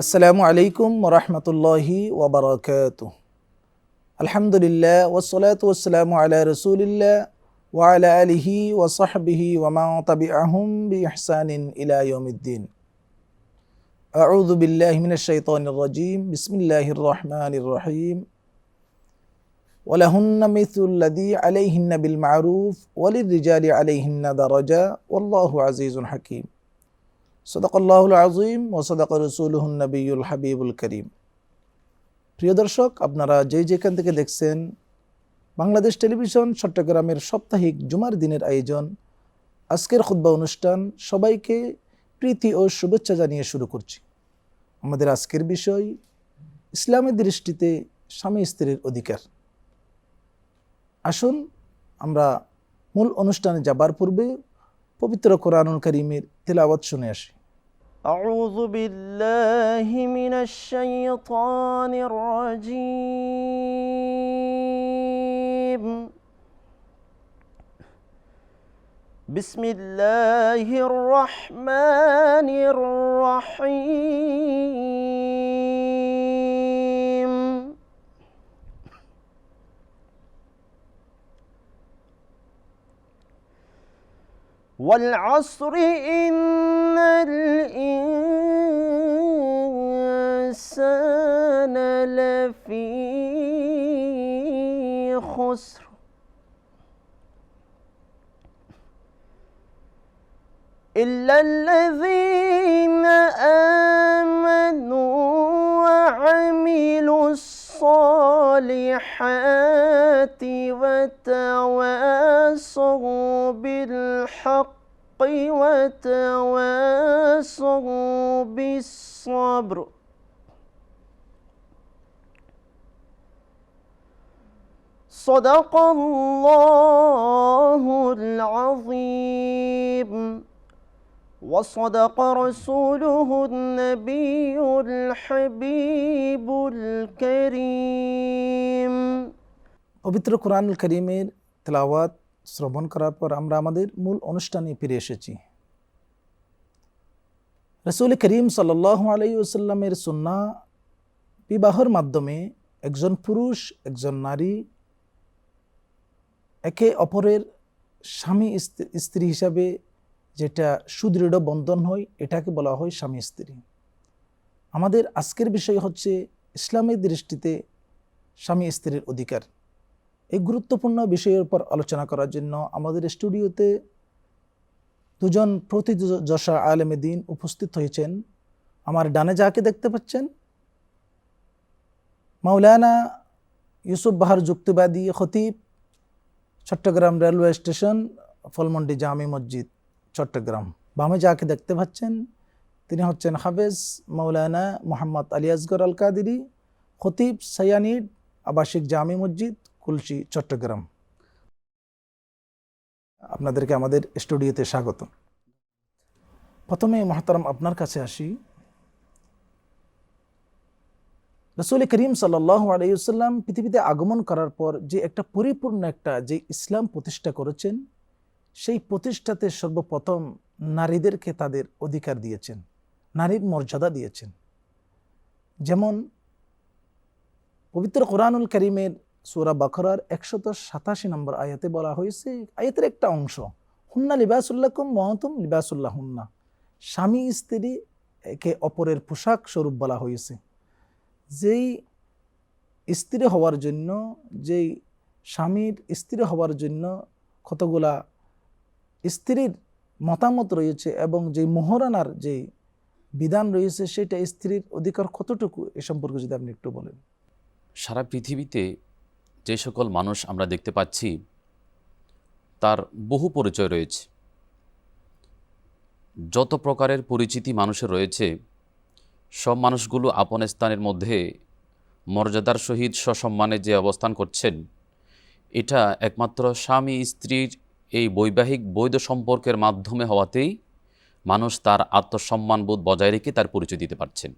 আসসালামু আলাইকুম রহমতুল্লাহি ওবরাকাত আলহামদুলিল্লাহ ওসলাত ওসালামু আলা রসুলিল্লাহ ওয়ালা আলিহি ওসহবিহি ওমা তবি আহম বি ইহসানিন ইলা ইয়মিদ্দিন أعوذ بالله من الشيطان الرجيم بسم الله الرحمن الرحيم ولهن مثل الذي عليهن بالمعروف وللرجال عليهن درجة والله عزيز حكيم সদাকল্লাহুল আজিম ও সদাক রসুলহন নবীল হাবিবুল করিম প্রিয় দর্শক, আপনারা যে যেখান থেকে দেখছেন, বাংলাদেশ টেলিভিশন চট্টগ্রামের সাপ্তাহিক জুমার দিনের আয়োজন, আজকের খুদ্া অনুষ্ঠান সবাইকে প্রীতি ও শুভেচ্ছা জানিয়ে শুরু করছি। আমাদের আজকের বিষয়, ইসলামের দৃষ্টিতে স্বামী স্ত্রীর অধিকার। আসুন, আমরা মূল অনুষ্ঠানে যাবার পূর্বে পবিত্র কোরআনুল করিমের তেলাওয়াত শুনে আসি أعوذ بالله من الشيطان الرجيم بسم الله الرحمن الرحيم والعصر إن الإنسان لفي خسر. إلا الذين آمنوا وعملوا الصالحات وتواصوا بالحق وتواصوا بالصبر. صدق الله العظيم. وصدق رسوله النبي الحبيب الكريم পবিত্র কোরআনুল করিমের তেলাওয়াত শ্রবণ করার পর আমরা আমাদের মূল অনুষ্ঠানে ফিরে এসেছি রসুল করিম সাল্লাহ আলাইসাল্লামের সুন্না বিবাহর মাধ্যমে একজন পুরুষ একজন নারী একে অপরের স্বামী স্ত্রী হিসাবে যেটা সুদৃঢ় বন্ধন হয়, এটাকে বলা হয় স্বামী স্ত্রী। আমাদের আজকের বিষয় হচ্ছে ইসলামের দৃষ্টিতে স্বামী স্ত্রীর অধিকার। এই গুরুত্বপূর্ণ বিষয়ের উপর আলোচনা করার জন্য আমাদের স্টুডিওতে দুজন প্রতিযশা আলেমে দিন উপস্থিত হয়েছেন। আমার ডানে যাকে দেখতে পাচ্ছেন, মাওলানা ইউসুফ বাহার যুক্তিবাদী খতিব, চট্টগ্রাম রেলওয়ে স্টেশন, ফলমন্ডি জামি মসজিদ। চট্টগ্রাম। বামে যাকে দেখতে পাচ্ছেন, তিনি হচ্ছেন হাফেজ মৌলানা মোহাম্মদ আলী আসগর আল কাদিরি খতিব সৈয়ানিড আবাসিক জামি মসজিদ, কুলসি, চট্টগ্রাম। আপনাদেরকে আমাদের স্টুডিওতে স্বাগত প্রথমে মহাতারাম, আপনার কাছে আসি। রসুল করিম সাল্লাহ আলাইসাল্লাম পৃথিবীতে আগমন করার পর যে একটা পরিপূর্ণ একটা যে ইসলাম প্রতিষ্ঠা করেছেন সেই প্রতিষ্ঠাতে সর্বপ্রথম নারীদেরকে তাদের অধিকার দিয়েছেন, নারীর মর্যাদা দিয়েছেন। যেমন পবিত্র কোরআনুল করিমের সুরা বাখরার একশত সাতাশি নম্বর আয়াতে বলা হয়েছে, আয়াতের একটা অংশ, হুন্না লিবাসুল্লাহ লিবাসুল্লাকুম মহতুম লিবাসুল্লাহ হুন্না স্বামী স্ত্রী একে অপরের পোশাক স্বরূপ বলা হয়েছে। যেই স্ত্রী হওয়ার জন্য, যেই স্বামীর স্ত্রী হওয়ার জন্য কতগুলা স্ত্রীর মতামত রয়েছে এবং যে মোহরানার যে বিধান রয়েছে, সেটা স্ত্রীর অধিকার কতটুকু, এ সম্পর্কে যদি আপনি একটু বলেন। সারা পৃথিবীতে যে সকল মানুষ আমরা দেখতে পাচ্ছি, তার বহু পরিচয় রয়েছে। যত প্রকারের পরিচিতি মানুষের রয়েছে, সব মানুষগুলো আপন স্থানের মধ্যে মর্যাদার সহিত সসম্মানে যে অবস্থান করছেন, এটা একমাত্র স্বামী স্ত্রীর এই বৈবাহিক বৈধ সম্পর্কের মাধ্যমে হওয়াতেই মানুষ তার আত্মসম্মানবোধ বজায় রেখে তার পরিচয় দিতে পারছেন।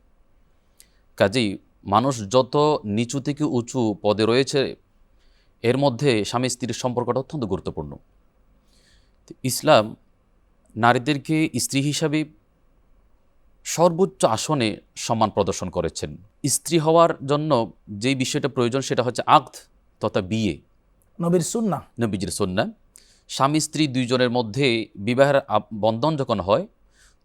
কাজেই মানুষ যত নিচু থেকে উঁচু পদে রয়েছে এর মধ্যে স্বামী স্ত্রীর সম্পর্কটা অত্যন্ত গুরুত্বপূর্ণ। ইসলাম নারীদেরকে স্ত্রী হিসাবে সর্বোচ্চ আসনে সম্মান প্রদর্শন করেছেন। স্ত্রী হওয়ার জন্য যেই বিষয়টা প্রয়োজন সেটা হচ্ছে আক্ত তথা বিয়ে। নবীর সুন্না নবীজির সন্না স্বামী স্ত্রী দুইজনের মধ্যে বিবাহের বন্ধন যখন হয়,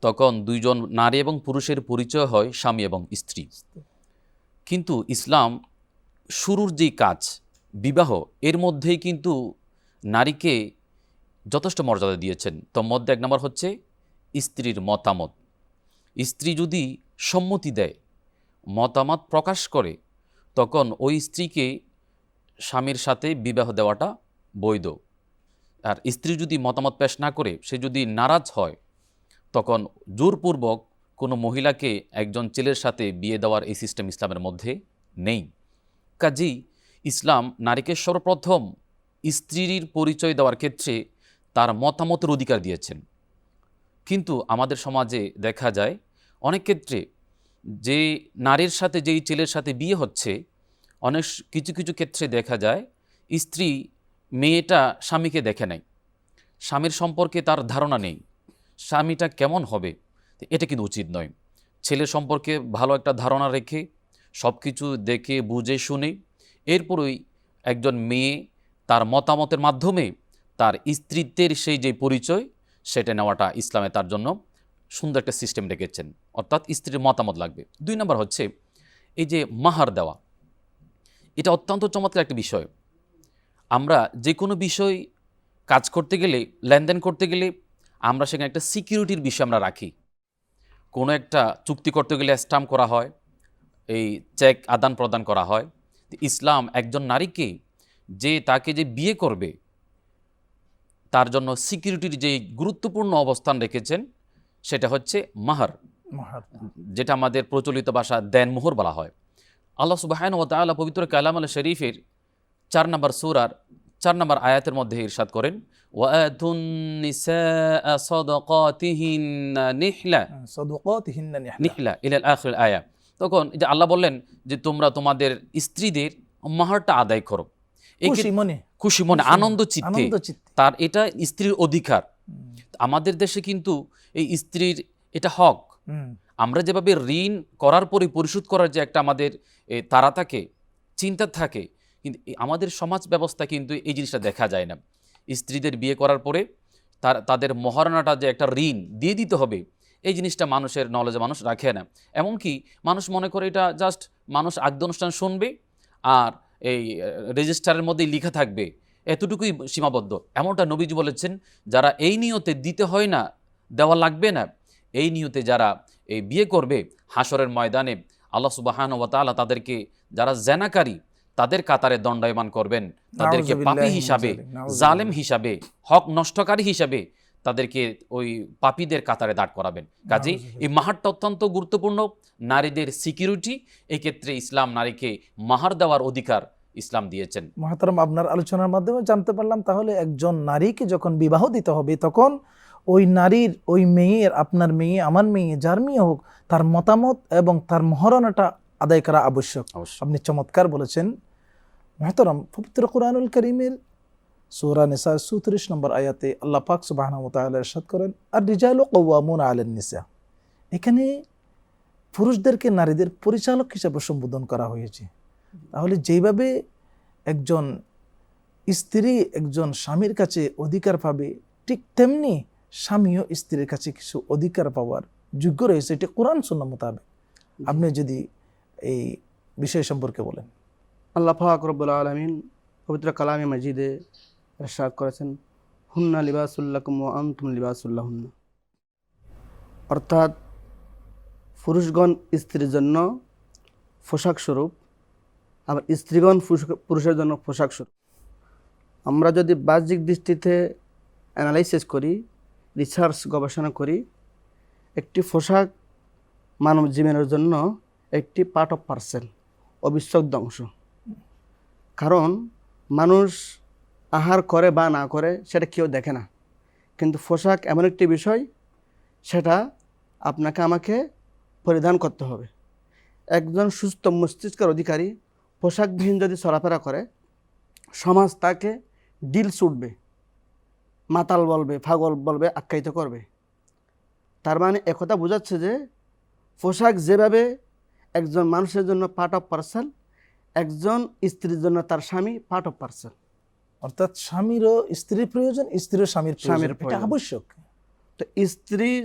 তখন দুইজন নারী এবং পুরুষের পরিচয় হয় স্বামী এবং স্ত্রী। কিন্তু ইসলাম শুরুর যেই কাজ, বিবাহ, এর মধ্যেই কিন্তু নারীকে যথেষ্ট মর্যাদা দিয়েছেন। তো মধ্যে এক নম্বর হচ্ছে স্ত্রীর মতামত। স্ত্রী যদি সম্মতি দেয়, মতামত প্রকাশ করে, তখন ওই স্ত্রীকে স্বামীর সাথে বিবাহ দেওয়াটা বৈধ। আর স্ত্রী যদি মতামত পেশ না করে, সে যদি নারাজ হয়, তখন জোরপূর্বক কোনো মহিলাকে একজন ছেলের সাথে বিয়ে দেওয়ার এই সিস্টেম ইসলামের মধ্যে নেই। কাজেই ইসলাম নারীকে সর্বপ্রথম স্ত্রীর পরিচয় দেওয়ার ক্ষেত্রে তার মতামতের অধিকার দিয়েছেন। কিন্তু আমাদের সমাজে দেখা যায়, অনেক ক্ষেত্রে যে নারীর সাথে, যেই ছেলের সাথে বিয়ে হচ্ছে, অনেক কিছু কিছু ক্ষেত্রে দেখা যায়, স্ত্রী মেয়েটা স্বামীকে দেখে নাই। স্বামীর সম্পর্কে তার ধারণা নেই। স্বামীটা কেমন হবে, এটা কিন্তু উচিত নয়। ছেলে সম্পর্কে ভালো একটা ধারণা রেখে সব কিছু দেখে, বুঝে, শুনে, এরপরই একজন মেয়ে তার মতামতের মাধ্যমে তার স্ত্রীত্বের সেই যে পরিচয়, সেটা নেওয়াটা ইসলামে তার জন্য সুন্দর একটা সিস্টেম রেখেছেন অর্থাৎ স্ত্রীর মতামত লাগবে। দুই নম্বর হচ্ছে, এই যে মাহার দেওয়া, এটা অত্যন্ত চমৎকার একটা বিষয়। আমরা যে কোনো বিষয় কাজ করতে গেলে লেনদেন করতে গেলে আমরা সেখানে একটা সিকিউরিটির বিষয় আমরা রাখি। কোনো একটা চুক্তি করতে গেলে স্টাম্প করা হয় এই চেক আদান প্রদান করা হয়। ইসলাম একজন নারীকে যে তাকে যে বিয়ে করবে তার জন্য সিকিউরিটির যে গুরুত্বপূর্ণ অবস্থান রেখেছেন সেটা হচ্ছে মাহার। যেটা আমাদের প্রচলিত ভাষা দেনমোহর বলা হয়। আল্লাহ সুবাহান ও পবিত্র কালাম আল শরীফের চার নম্বর সুরার চার নম্বর আয়াতের মধ্যে ইরশাদ করেন আখির আয়া। তখন যে আল্লাহ বললেন যে তোমরা তোমাদের স্ত্রীদের মাহারটা আদায় করো। এই খুশি মনে। খুশি মনে আনন্দ চিত্তে। তার এটা স্ত্রীর অধিকার। আমাদের দেশে কিন্তু এই স্ত্রীর এটা হক। আমরা যেভাবে ঋণ করার পরে পরিশোধ করার যে একটা আমাদের তারা থাকে চিন্তা থাকে কিন্তু আমাদের সমাজ ব্যবস্থা কিন্তু এই জিনিসটা দেখা যায় না। স্ত্রীদের বিয়ে করার পরে তার, তাদের মহারণাটা যে একটা ঋণ দিয়ে দিতে হবে, এই জিনিসটা মানুষের নলেজে মানুষ রাখে না। এমনকি মানুষ মনে করে এটা জাস্ট মানুষ আগ্দ অনুষ্ঠান শুনবে আর এই রেজিস্টারের মধ্যেই লিখা থাকবে, এতটুকুই সীমাবদ্ধ। এমনটা নবীজি বলেছেন, যারা এই নিয়তে দিতে হয় না, দেওয়া লাগবে না, এই নিয়তে যারা এই বিয়ে করবে হাসরের ময়দানে আল্লাহ সুবাহান ওয়া তাআলা তাদেরকে যারা জেনাকারী তাদের কাতারে দণ্ডায়মান করবেন। তাদেরকে পাপী হিসাবে জালেম হিসাবে হক নষ্টকারী হিসাবে তাদেরকে ওই পাপীদের কাতারে দাঁড় করাবেন। কাজেই এই মাহারটা অত্যন্ত গুরুত্বপূর্ণ। নারীদের সিকিউরিটি এই ক্ষেত্রে ইসলাম নারীকে মাহার দেওয়ার অধিকার ইসলাম দিয়েছেন। মহাতারাম আপনার আলোচনার মাধ্যমে জানতে পারলাম তাহলে একজন নারীকে যখন বিবাহ দিতে হবে তখন ওই নারীর ওই মেয়ের আপনার মেয়ে আমার মেয়ে যার মেয়ে হোক তার মতামত এবং তার মহারণাটা আদায় করা আবশ্যক। আপনি চমৎকার বলেছেন। মহতরম, পবিত্র কোরআনুল করিমের সূরা নিসা সুত্রিশ নম্বর আয়াতে আল্লাহ পাক সুবাহ ইরশাদ করেন আর রিজালু কওয়ামুন আলেন নিসা। এখানে পুরুষদেরকে নারীদের পরিচালক হিসাবে সম্বোধন করা হয়েছে। তাহলে যেইভাবে একজন স্ত্রী একজন স্বামীর কাছে অধিকার পাবে, ঠিক তেমনি স্বামীও স্ত্রীর কাছে কিছু অধিকার পাওয়ার যোগ্য রয়েছে, এটি কোরআন সুন্না মোতাবেক। আপনি যদি এই বিষয় সম্পর্কে বলেন। আল্লাহ রব্বুল আলমিন পবিত্র কালামে মজিদে ইরশাদ করেছেন, হুন্না লিবাসুল্লাকুম ওয়া আনতুম লিবাসুল্লাহ হুন্না অর্থাৎ পুরুষগণ স্ত্রীর জন্য পোশাক স্বরূপ, আবার স্ত্রীগণ পুরুষের জন্য পোশাক স্বরূপ। আমরা যদি বাহ্যিক দৃষ্টিতে অ্যানালাইসিস করি রিসার্চ গবেষণা করি, একটি পোশাক মানব জীবনের জন্য একটি পার্ট অফ পার্সেল অবিচ্ছেদ্য অংশ। কারণ মানুষ আহার করে বা না করে সেটা কেউ দেখে না। কিন্তু পোশাক এমন একটি বিষয়, সেটা আপনাকে আমাকে পরিধান করতে হবে। একজন সুস্থ মস্তিষ্কের অধিকারী পোশাকবিহীন যদি চলাফেরা করে, সমাজ তাকে ডিল ছুটবে, মাতাল বলবে, পাগল বলবে, আখ্যায়িত করবে। তার মানে একথা বোঝাচ্ছে যে পোশাক যেভাবে একজন মানুষের জন্য পার্ট অফ পার্সেল একজন স্ত্রীর জন্য তার স্বামী পার্ট অফ পার্সেল অর্থাৎ স্বামীরও স্ত্রীর প্রয়োজন স্ত্রীর স্বামীর স্বামীর এটা আবশ্যক। তো স্ত্রীর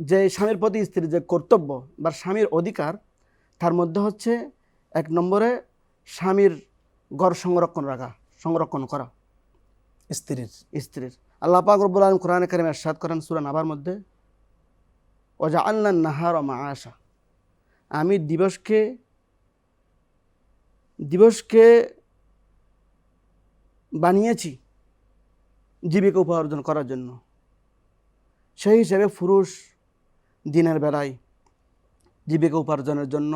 যে স্বামীর প্রতি স্ত্রীর যে কর্তব্য বা স্বামীর অধিকার তার মধ্যে হচ্ছে এক নম্বরে স্বামীর গড় সংরক্ষণ রাখা সংরক্ষণ করা। স্ত্রীর। স্ত্রীর। আল্লাহ পাক রব্বুল আলম কোরআন কারিম এরশাদ করেন সুরান নাবার মধ্যে ওজা আল্লাহ নাহার মা আশা আমি দিবসকে দিবসকে বানিয়েছি জীবিকা উপার্জন করার জন্য। সেই হিসেবে পুরুষ দিনের বেলায় জীবিকা উপার্জনের জন্য,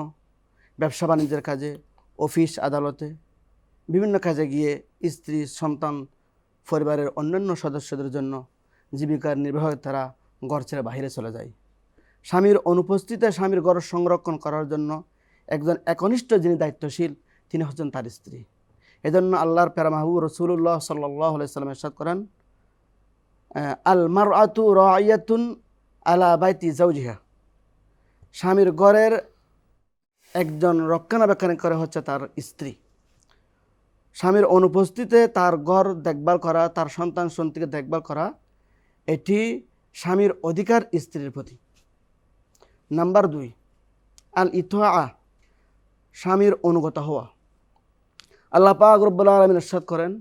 ব্যবসা বাণিজ্যের কাজে, অফিস, আদালতে, বিভিন্ন কাজে গিয়ে স্ত্রী, সন্তান, পরিবারের অন্যান্য সদস্যদের জন্য জীবিকার নির্বাহে তারা ঘর ছেড়ে বাইরে চলে যায়। স্বামীর অনুপস্থিতিতে স্বামীর ঘর সংরক্ষণ করার জন্য একজন একনিষ্ঠ যিনি দায়িত্বশীল তিনি হচ্ছেন তার স্ত্রী। এজন্য আল্লাহর প্যারা মাহবুব রসুল্লাহ সাল্লাহ সাল্লাম এরশাদ করেন আল মার আতু রায়াতুন আলা বাইতি জাউজিহা স্বামীর গড়ের একজন রক্ষণাবেক্ষণ করে হচ্ছে তার স্ত্রী। স্বামীর অনুপস্থিতিতে তার ঘর দেখভাল করা, তার সন্তান সন্তানকে দেখভাল করা, এটি স্বামীর অধিকার স্ত্রীর প্রতি। নাম্বার দুই আল ইতোয়া স্বামীর অনুগত হওয়া। আল্লাহ পাক রব্বুল আলমিন ইরশাদ করেন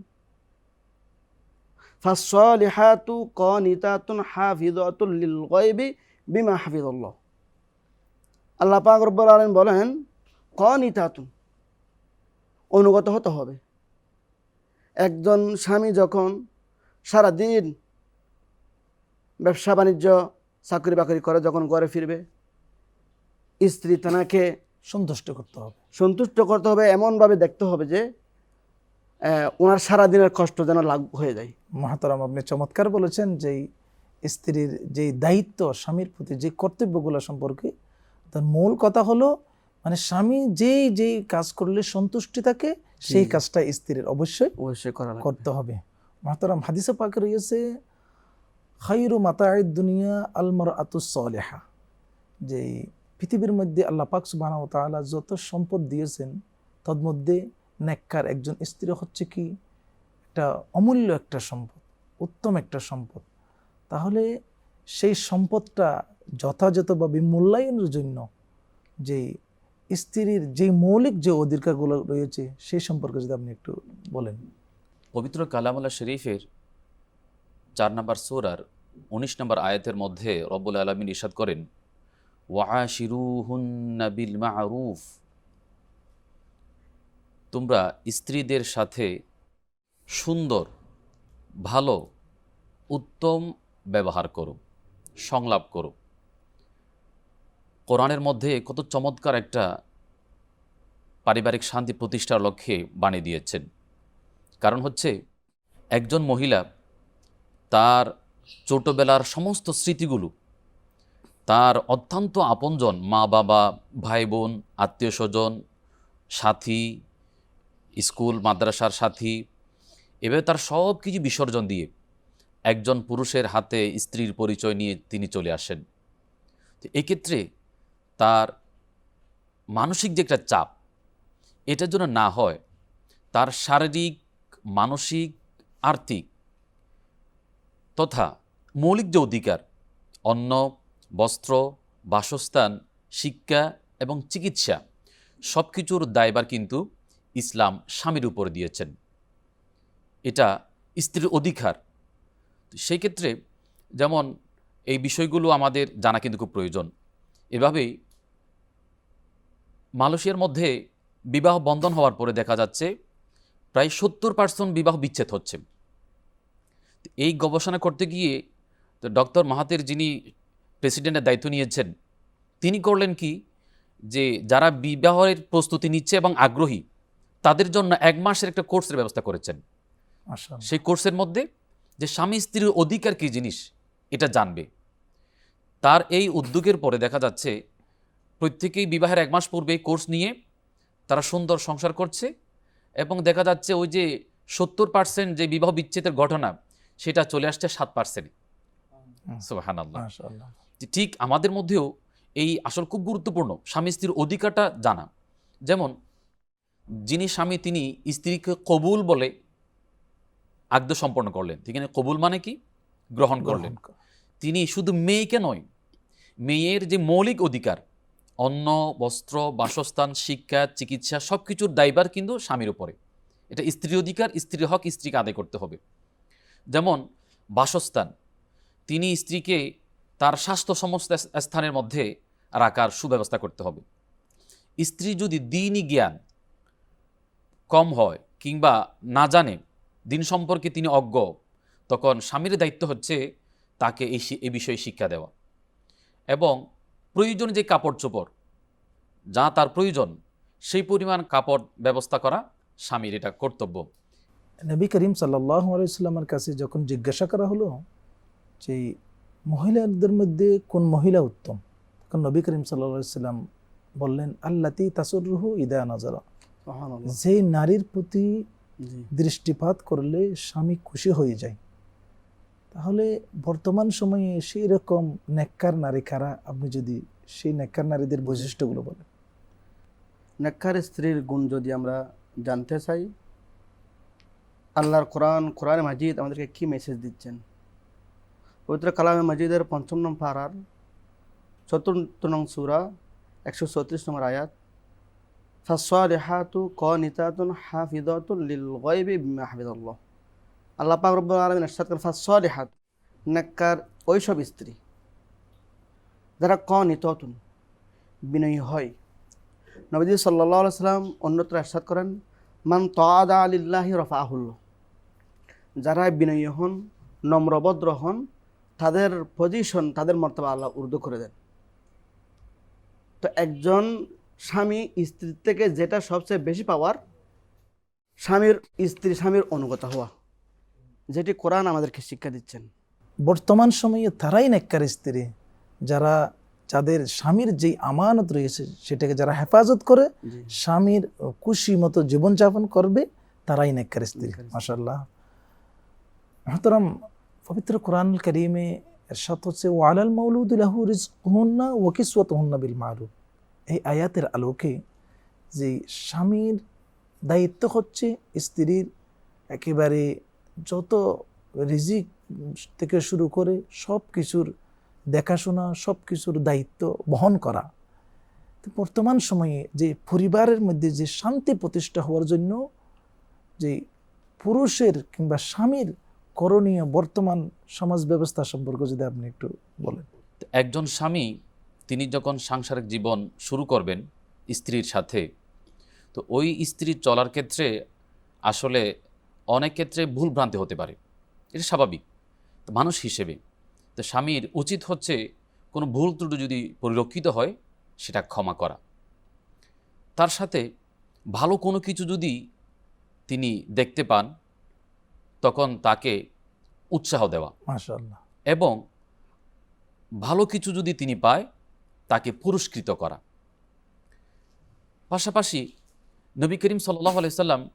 ফাসলিহাতু কনিতাতুন হাফিজাতুল লিল গায়বি বিমা হাফিজাল্লাহ আল্লাহ পাক রব্বুল আলমিন বলেন, কনিতাতুন, অনুগত হতে হবে। একজন স্বামী যখন সারাদিন ব্যবসা বাণিজ্য চাকরি বাকরি করে, যখন ঘরে ফিরবে, স্ত্রী তানাকে সন্তুষ্ট করতে হবে। সন্তুষ্ট করতে হবে এমনভাবে দেখতে হবে যে ওনার সারাদিনের কষ্ট যেন লাভ হয়ে যায়। মহাতারাম আপনি চমৎকার বলেছেন যে স্ত্রীর যে দায়িত্ব স্বামীর প্রতি যে কর্তব্যগুলো সম্পর্কে তার মূল কথা হলো মানে স্বামী যেই যেই কাজ করলে সন্তুষ্টি থাকে সেই কাজটা স্ত্রীর অবশ্যই অবশ্যই করা করতে হবে। মহাতারাম হাদিসে পাকে রয়েছে খাইরু মাতায় দুনিয়া আলমর আতুসলেহা যে পৃথিবীর মধ্যে আল্লাহ পাক সুবাহ তাআলা যত সম্পদ দিয়েছেন, তন্মধ্যে ন্যাক্কার একজন স্ত্রী হচ্ছে কি? একটা অমূল্য একটা সম্পদ, উত্তম একটা সম্পদ। তাহলে সেই সম্পদটা যথাযথভাবে মূল্যায়নের জন্য যে স্ত্রীর যে মৌলিক যে অধিকারগুলো রয়েছে, সেই সম্পর্কে যদি আপনি একটু বলেন। পবিত্র কালামুল্লাহ শরীফের চার নম্বর সোরার উনিশ নম্বর আয়াতের মধ্যে রব্বুল আলমিন ইসাদ করেন ওয়াশিরুহুন্না বিল তোমরা স্ত্রীদের সাথে সুন্দর, ভালো, উত্তম ব্যবহার করো, সংলাপ করো। কোরআনের মধ্যে কত চমৎকার একটা পারিবারিক শান্তি প্রতিষ্ঠার লক্ষ্যে বাণী দিয়েছেন। কারণ হচ্ছে, একজন মহিলা তার ছোটোবেলার সমস্ত স্মৃতিগুলো তার অত্যন্ত আপনজন, মা বাবা, ভাই বোন, আত্মীয় স্বজন, সাথী, স্কুল, মাদ্রাসার সাথী, এভাবে তার সব কিছু বিসর্জন দিয়ে একজন পুরুষের হাতে স্ত্রীর পরিচয় নিয়ে তিনি চলে আসেন। তো এক্ষেত্রে তার মানসিক যে একটা চাপ এটার জন্য না হয়, তার শারীরিক, মানসিক, আর্থিক তথা মৌলিক যে অধিকার, অন্ন বস্ত্র, বাসস্থান, শিক্ষা এবং চিকিৎসা সব কিছুর দায়বার কিন্তু ইসলাম স্বামীর উপর দিয়েছেন। এটা স্ত্রীর অধিকার। সেই ক্ষেত্রে যেমন এই বিষয়গুলো আমাদের জানা কিন্তু খুব প্রয়োজন। এভাবেই মালয়েশিয়ার মধ্যে বিবাহ বন্ধন হওয়ার পরে দেখা যাচ্ছে প্রায় সত্তর পার্সেন্ট বিবাহ বিচ্ছেদ হচ্ছে। এই গবেষণা করতে গিয়ে ডক্টর মাহাতের যিনি প্রেসিডেন্টের দায়িত্ব নিয়েছেন তিনি করলেন কি? যে যারা বিবাহের প্রস্তুতি নিচ্ছে এবং আগ্রহী তাদের জন্য এক মাসের একটা কোর্সের ব্যবস্থা করেছেন। সেই কোর্সের মধ্যে যে স্বামী স্ত্রীর অধিকার কী জিনিস এটা জানবে। তার এই উদ্যোগের পরে দেখা যাচ্ছে প্রত্যেকেই বিবাহের এক মাস পূর্বে কোর্স নিয়ে তারা সুন্দর সংসার করছে এবং দেখা যাচ্ছে ওই যে সত্তর পার্সেন্ট যে বিবাহ বিচ্ছেদের ঘটনা সেটা চলে আসছে সাত পার্সেন্ট। হুম। যে ঠিক আমাদের মধ্যেও এই আসল খুব গুরুত্বপূর্ণ স্বামী স্ত্রীর অধিকারটা জানা। যেমন যিনি স্বামী তিনি স্ত্রীকে কবুল বলে আগ্দ সম্পন্ন করলেন। এখানে কবুল মানে কি? গ্রহণ করলেন। তিনি শুধু মেয়েকে নয় মেয়ের যে মৌলিক অধিকার অন্ন বস্ত্র বাসস্থান শিক্ষা চিকিৎসা সব কিছুর দায়ভার কিন্তু স্বামীর উপরে। এটা স্ত্রীর অধিকার স্ত্রীর হক স্ত্রীকে আদায় করতে হবে। যেমন বাসস্থান। তিনি স্ত্রীকে তার স্বাস্থ্য সমস্ত স্থানের মধ্যে রাখার সুব্যবস্থা করতে হবে। স্ত্রী যদি দিনই জ্ঞান কম হয় কিংবা না জানে, দিন সম্পর্কে তিনি অজ্ঞ, তখন স্বামীর দায়িত্ব হচ্ছে তাকে এই এই বিষয়ে শিক্ষা দেওয়া। এবং প্রয়োজন যে কাপড় চোপড় যা তার প্রয়োজন, সেই পরিমাণ কাপড় ব্যবস্থা করা স্বামীর এটা কর্তব্য। নবী করিম সাল্লাহ আলাইস্লামের কাছে যখন জিজ্ঞাসা করা হলো যে মহিলাদের মধ্যে কোন মহিলা উত্তম? তখন নবী করিম সাল্লাম বললেন আল্লাতি তাসরুহু ইদা নাজারা। যে নারীর প্রতি দৃষ্টিপাত করলে স্বামী খুশি হয়ে যায়। তাহলে বর্তমান সময়ে সেই রকম নেককার নারী কারা আপনি যদি সেই নেককার নারীদের বৈশিষ্ট্যগুলো বলেন। নেককার স্ত্রীর গুণ যদি আমরা জানতে চাই আল্লাহর কোরআন কোরআন মাজিদ আমাদেরকে কি মেসেজ দিচ্ছেন? পবিত্র কালামে মাজিদের পঞ্চম নং পাড়ার চতুর্থ নং সুরা, একশো চৌত্রিশ নম্বর আয়াত, ফাসসালিহাতু কানিতাতুন হাফিজাতুন লিল গায়বি বিমা আল্লাহ পাক রব্বুল আলামিন করেন ওইসব স্ত্রী যারা কানিতাতুন বিনয়ী হয়। নবীজি সাল্লাহ সাল্লাম অন্যত্র আরশাদ করেন, মান তাদা আলিল্লাহি রফাহুল্ল যারা বিনয়ী হন, নম্রভদ্র হন তাদের পজিশন তাদের মর্তবা আল্লাহ উর্দু করে দেন। তো একজন স্বামী স্ত্রীর থেকে যেটা সবচেয়ে বেশি পাওয়ার স্বামীর স্ত্রী স্বামীর অনুগত হওয়া যেটি কোরআন আমাদেরকে শিক্ষা দিচ্ছেন। বর্তমান সময়ে তারাই নেককার স্ত্রী যারা যাদের স্বামীর যেই আমানত রয়েছে সেটাকে যারা হেফাজত করে স্বামীর খুশি মতো জীবনযাপন করবে তারাই নেককার স্ত্রী। মাসাল্লাহ মহতরম পবিত্র কোরআন করিমে এরশাদ হচ্ছে, ওয়ালাল মৌলুদ লাহু রিজকুহুন্না ওয়া কিসওয়াতুহুন্না বিল মারুফ। এই আয়াতের আলোকে যে স্বামীর দায়িত্ব হচ্ছে, স্ত্রীর একেবারে যত রিজিক থেকে শুরু করে সব কিছুর দেখাশোনা সব কিছুর দায়িত্ব বহন করা। বর্তমান সময়ে যে পরিবারের মধ্যে যে শান্তি প্রতিষ্ঠা হওয়ার জন্য যে পুরুষের কিংবা স্বামীর করণীয় বর্তমান সমাজ ব্যবস্থা সম্পর্কে যদি আপনি একটু বলেন। একজন স্বামী, তিনি যখন সাংসারিক জীবন শুরু করবেন স্ত্রীর সাথে, তো ওই স্ত্রী চলার ক্ষেত্রে আসলে অনেক ক্ষেত্রে ভুল ভ্রান্তি হতে পারে। এটা স্বাভাবিক। মানুষ হিসেবে, তো স্বামীর উচিত হচ্ছে কোনো ভুল ত্রুটি যদি পরিলক্ষিত হয়, সেটা ক্ষমা করা। তার সাথে ভালো কোনো কিছু যদি তিনি দেখতে পান তখন তাকে উৎসাহ দেওয়া। মাশাআল্লাহ। এবং ভালো কিছু যদি তিনি পায় তাকে পুরস্কৃত করা। পাশাপাশি নবী করিম সাল্লাহ আলাইসাল্লাম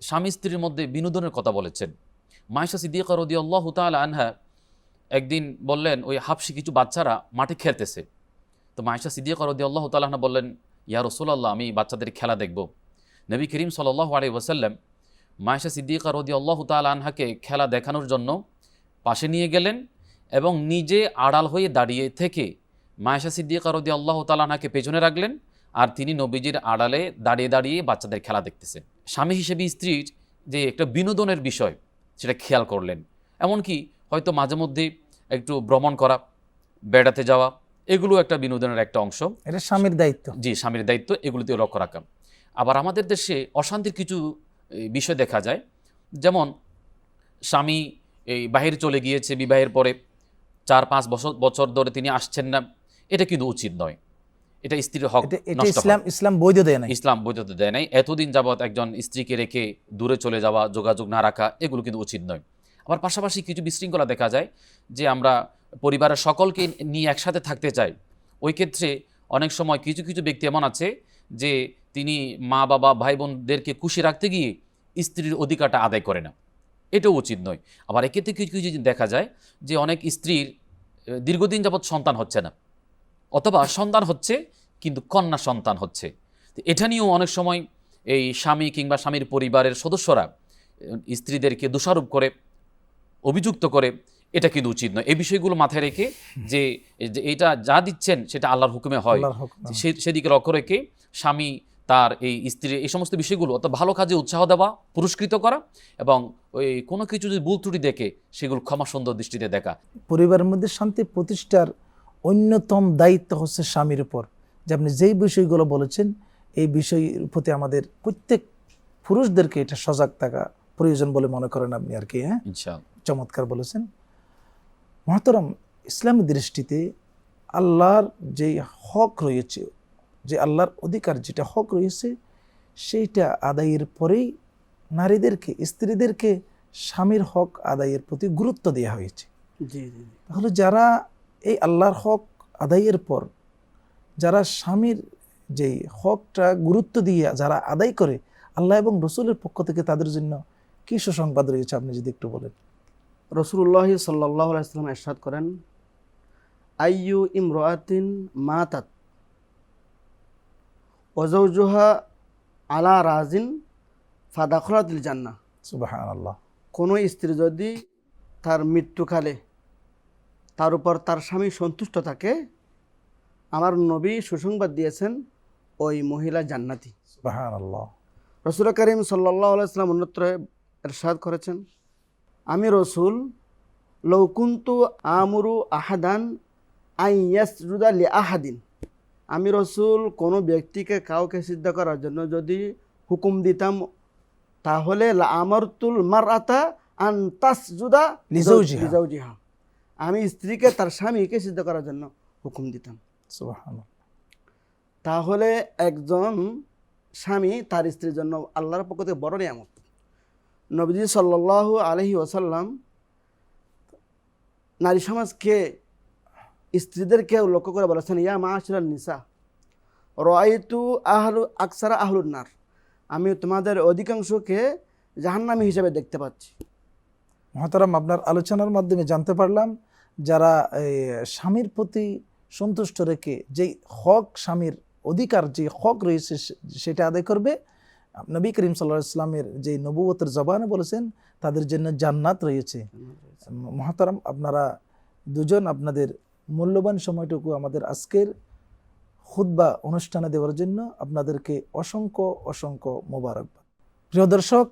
স্বামী স্ত্রীর মধ্যে বিনোদনের কথা বলেছেন। মায়েশা সিদ্দিকা রদি আল্লাহ তাল আনহা একদিন বললেন ওই হাফসি কিছু বাচ্চারা মাঠে খেলতেছে। তো মায়েশা সিদ্দিকা রদি আল্লাহ তালাহনা বললেন ইয়া রসুলাল্লাহ আমি বাচ্চাদের খেলা দেখব। নবী করিম সাল্লাহ আলাই ওসাল্লাম মায়েশা সিদ্দিকা রদি আল্লাহ তাল আনহাকে খেলা দেখানোর জন্য পাশে নিয়ে গেলেন এবং নিজে আড়াল হয়ে দাঁড়িয়ে থেকে মায়েশা সিদ্দিকা রদি আল্লাহ তালানাকে পেছনে রাখলেন আর তিনি নবীজির আড়ালে দাঁড়িয়ে দাঁড়িয়ে বাচ্চাদের খেলা দেখতেছেন। স্বামী হিসেবে স্ত্রীর যে একটা বিনোদনের বিষয় সেটা খেয়াল করলেন। এমনকি হয়তো মাঝে মধ্যে একটু ভ্রমণ করা বেড়াতে যাওয়া এগুলো একটা বিনোদনের একটা অংশ। এটা স্বামীর দায়িত্ব। জি স্বামীর দায়িত্ব এগুলোতে লক্ষ্য রাখা। আবার আমাদের দেশে অশান্তির কিছু বিষয় দেখা যায়। যেমন স্বামী এই বাহির চলে গিয়েছে বিবাহের পরে চার পাঁচ বছর বছর ধরে তিনি আসছেন না এটা কিন্তু উচিত নয়। এটা স্ত্রীর হক। ইসলাম ইসলাম বৈধ দেয় নাই। ইসলাম বৈধতা দেয় নাই। এতদিন যাবৎ একজন স্ত্রীকে রেখে দূরে চলে যাওয়া যোগাযোগ না রাখা এগুলো কিন্তু উচিত নয়। আবার পাশাপাশি কিছু বিশৃঙ্খলা দেখা যায় যে আমরা পরিবারের সকলকে নিয়ে একসাথে থাকতে চাই। ওই ক্ষেত্রে অনেক সময় কিছু কিছু ব্যক্তি এমন আছে যে তিনি মা, বাবা ভাই বোনদেরকে খুশি রাখতে গিয়ে স্ত্রীর অধিকারটা আদায় করে না। এটাও উচিত নয়। আবার এক্ষেত্রে কিছু কিছু দেখা যায় যে অনেক স্ত্রীর দীর্ঘদিন যাবৎ সন্তান হচ্ছে না। অথবা সন্তান হচ্ছে, কিন্তু কন্যা সন্তান হচ্ছে। এটা নিয়েও অনেক সময় এই স্বামী কিংবা স্বামীর পরিবারের সদস্যরা স্ত্রীদেরকে দোষারোপ করে, অভিযুক্ত করে এটা কিন্তু উচিত নয়। এই বিষয়গুলো মাথায় রেখে যে এটা যা দিচ্ছেন সেটা আল্লাহর হুকুমে হয়। সেদিকে লক্ষ্য রেখে স্বামী তার এই স্ত্রীর এই সমস্ত বিষয়গুলো অর্থাৎ ভালো কাজে উৎসাহ দেওয়া পুরস্কৃত করা এবং ওই কোনো কিছু যদি ভুল ত্রুটি দেখে সেগুলো ক্ষমা সুন্দর দৃষ্টিতে দেখা। পরিবারের মধ্যে শান্তি প্রতিষ্ঠার অন্যতম দায়িত্ব হচ্ছে স্বামীর উপর। যে আপনি যেই বিষয়গুলো বলেছেন এই বিষয়ের প্রতি আমাদের প্রত্যেক পুরুষদেরকে এটা সজাগ থাকা প্রয়োজন বলে মনে করেন আপনি আর কি হ্যাঁ? চমৎকার বলেছেন। মহতরম ইসলামী দৃষ্টিতে আল্লাহর যে হক রয়েছে যে আল্লাহর অধিকার যেটা হক রয়েছে সেইটা আদায়ের পরেই নারীদেরকে স্ত্রীদেরকে স্বামীর হক আদায়ের প্রতি গুরুত্ব দেওয়া হয়েছে। তাহলে যারা এই আল্লাহর হক আদায়ের পর যারা স্বামীর যেই হকটা গুরুত্ব দিয়ে যারা আদায় করে আল্লাহ এবং রসুলের পক্ষ থেকে তাদের জন্য কি সুসংবাদ রয়েছে আপনি যদি একটু বলেন রসুল্লাহ সাল্লাহ আলাইসাল্লাম এরশাদ করেন আইয়ু ইমরাতিন মাতাত ওজৌজুহা আলা রাজিন ফাদাখরাতিল জান্না সুবাহ কোনো স্ত্রী যদি তার মৃত্যুকালে তার উপর তার স্বামী সন্তুষ্ট থাকে আমার নবী সুসংবাদ দিয়েছেন ওই মহিলা জান্নাতি। রসুল করিম সাল্লাহ আলাইসাল্লাম অন্যত্র এরশাদ করেছেন। আমি রসুল লৌকুন্তু আমরু আহাদান আইয়াসজুদা লি আহাদিন। আমি রসুল কোনো ব্যক্তিকে কাউকে সিদ্ধ করার জন্য যদি হুকুম দিতাম তাহলে আমারতুল মারাতা আন তাসজুদা লিজাউজিহা। লিজাউজিহা। আমি স্ত্রীকে তার স্বামীকে সিদ্ধ করার জন্য হুকুম দিতাম। তাহলে একজন স্বামী তার স্ত্রীর জন্য আল্লাহর পক্ষ থেকে বড় নিয়ামত। নবীজি সাল্লাহ আলহি ওসাল্লাম নারী সমাজকে স্ত্রীদেরকে লক্ষ্য করে বলেছেন, ইয়া মা আশরান নিসা রয়তু আহলু, আকসারা আহলুন্নার, আমি তোমাদের অধিকাংশকে জাহান্নামী হিসেবে দেখতে পাচ্ছি। মহতারাম, আপনার আলোচনার মাধ্যমে জানতে পারলাম, যারা স্বামীর প্রতি সন্তুষ্ট রেখে যেই হক স্বামীর অধিকার যে হক রয়েছে সেটা আদায় করবে নবী করিম সাল্লাহ ইসলামের যে নবুয়তের জবানে বলেছেন, তাদের জন্য জান্নাত রয়েছে। মহাতারাম, আপনারা দুজন আপনাদের মূল্যবান সময়টুকু আমাদের আজকের খুদ্া অনুষ্ঠানে দেওয়ার জন্য আপনাদেরকে অসংখ্য অসংখ্য মোবারকবাদ। প্রিয় দর্শক,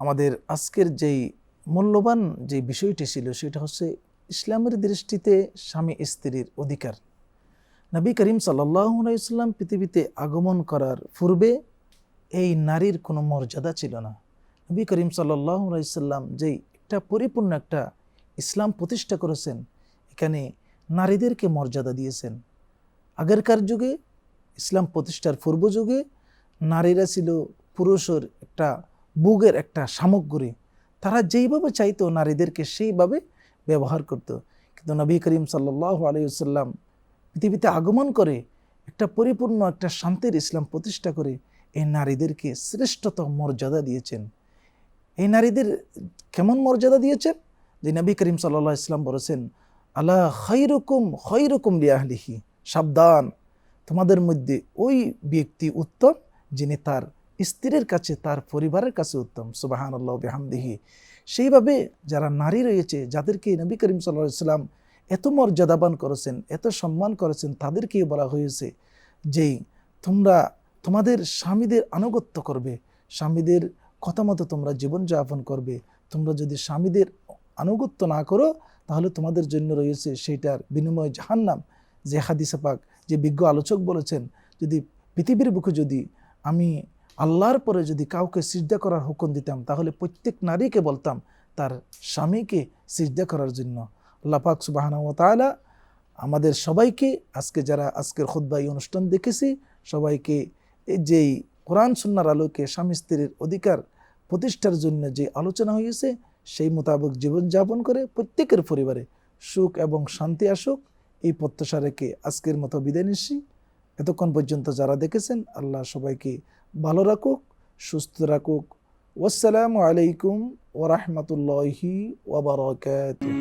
আমাদের আজকের যেই মূল্যবান যে বিষয়টি ছিল, সেটা হচ্ছে ইসলামের দৃষ্টিতে স্বামী স্ত্রীর অধিকার। নবী করিম সাল্লাম পৃথিবীতে আগমন করার পূর্বে এই নারীর কোনো মর্যাদা ছিল না। নবী করিম সাল্লাম যেই একটা পরিপূর্ণ একটা ইসলাম প্রতিষ্ঠা করেছেন, এখানে নারীদেরকে মর্যাদা দিয়েছেন। আগেরকার যুগে, ইসলাম প্রতিষ্ঠার পূর্ব যুগে, নারীরা ছিল পুরুষের একটা বুগের একটা সামগ্রী। তারা যেইভাবে চাইতো নারীদেরকে সেইভাবে ব্যবহার করত। কিন্তু নবী করিম সাল্লাহ আলাইসাল্লাম পৃথিবীতে আগমন করে একটা পরিপূর্ণ একটা শান্তির ইসলাম প্রতিষ্ঠা করে এই নারীদেরকে শ্রেষ্ঠতম মর্যাদা দিয়েছেন। এই নারীদের কেমন মর্যাদা দিয়েছেন? যে নবী করিম সাল্লাহ ইসলাম বলেছেন আল্লাহ খৈরকম খৈরকম লিয়াহলিহি সাবধান, তোমাদের মধ্যে ওই ব্যক্তি উত্তম যিনি তার স্ত্রীর কাছে, তার পরিবারের কাছে উত্তম। সুবাহান আল্লাহ বেহামদিহি। সেইভাবে যারা নারী রয়েছে, যাদেরকে নবী করিম সাল্লাহ ইসলাম এত মর্যাদাবান করেছেন, এত সম্মান করেছেন, তাদেরকেই বলা হয়েছে যেই তোমরা তোমাদের স্বামীদের আনুগত্য করবে, স্বামীদের কথা মতো তোমরা জীবনযাপন করবে। তোমরা যদি স্বামীদের আনুগত্য না করো, তাহলে তোমাদের জন্য রয়েছে সেইটার বিনিময় জাহান্নাম। যে হাদিসে পাক, যে বিজ্ঞ আলোচক বলেছেন, যদি পৃথিবীর বুকে যদি আমি আল্লাহর পরে যদি কাউকে সিজদা করার হুকুম দিতাম, তাহলে প্রত্যেক নারীকে বলতাম, তার স্বামীকে সিজদা করার জন্য। আল্লাহ পাক সুবাহানা আমাদের সবাইকে, আজকে যারা আজকের খুদ্া এই অনুষ্ঠান দেখেছি, সবাইকে যেই কোরআন সুন্নার আলোকে স্বামী স্ত্রীর অধিকার প্রতিষ্ঠার জন্য যে আলোচনা হয়েছে সেই মোতাবেক জীবনযাপন করে প্রত্যেকের পরিবারে সুখ এবং শান্তি আসুক, এই প্রত্যাশা রেখে আজকের মতো বিদায় নিচ্ছি। এতক্ষণ পর্যন্ত যারা দেখেছেন, আল্লাহ সবাইকে ভালো রাখুক, সুস্থ রাখুক। ওয়াসসালামু আলাইকুম ওরহমতুল্লাহি ওবরাকাতুহ